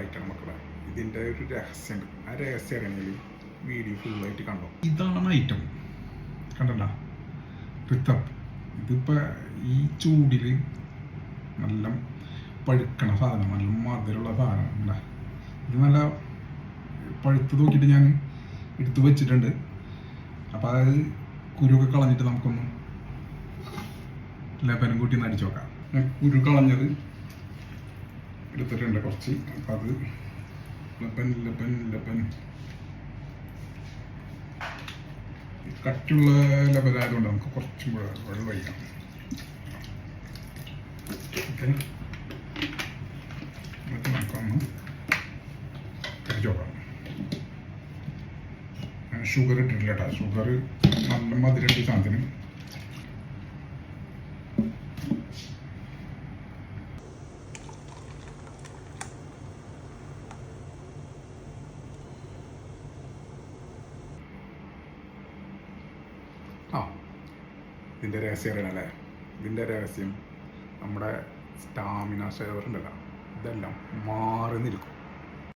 ആയിട്ടാണ് മക്കളെ ഇതിന്റെ ഒരു രഹസ്യമുണ്ട് ആ രഹസ്യം അറിയണമെങ്കിൽ വീഡിയോ ഫുള്ളായിട്ട് കണ്ടോ? ഇതാണ് ഐറ്റം കണ്ടല്ല? റിത്തപ്പ് ഇതിപ്പോൾ ഈ ചൂടിൽ നല്ല പഴുക്കണ സാധനം നല്ല മധുരമുള്ള സാധനം അല്ല ഇത് നല്ല പഴുത്ത് നോക്കിയിട്ട് ഞാൻ എടുത്തു വെച്ചിട്ടുണ്ട്. അപ്പോൾ അതായത് കുരുവൊക്കെ കളഞ്ഞിട്ട് നമുക്കൊന്ന് ലെബനും കൂട്ടി നടിച്ചു നോക്കാം. കുരു കളഞ്ഞത് എടുത്തിട്ടുണ്ട് കുറച്ച്. അപ്പം അത് ലപ്പൻ ലപ്പൻ ലപ്പൻ. കട്ടിയുള്ള ലബനായതുകൊണ്ട് നമുക്ക് കുറച്ചും കൂടെ വെള്ളം ഒഴിക്കാം. ഷുഗർ ഇട്ടിട്ടില്ല കേട്ടോ. ഷുഗർ നല്ല മധുരമുണ്ട് ഈ സാധനത്തിന് ആ ഇതിന്റെ രഹസ്യം അറിയണല്ലേ ഇതിന്റെ രഹസ്യം നമ്മുടെ സ്റ്റാമിന ഷെയർ ഉണ്ടല്ലോ ഇതെല്ലാം മാറി നിൽക്കും.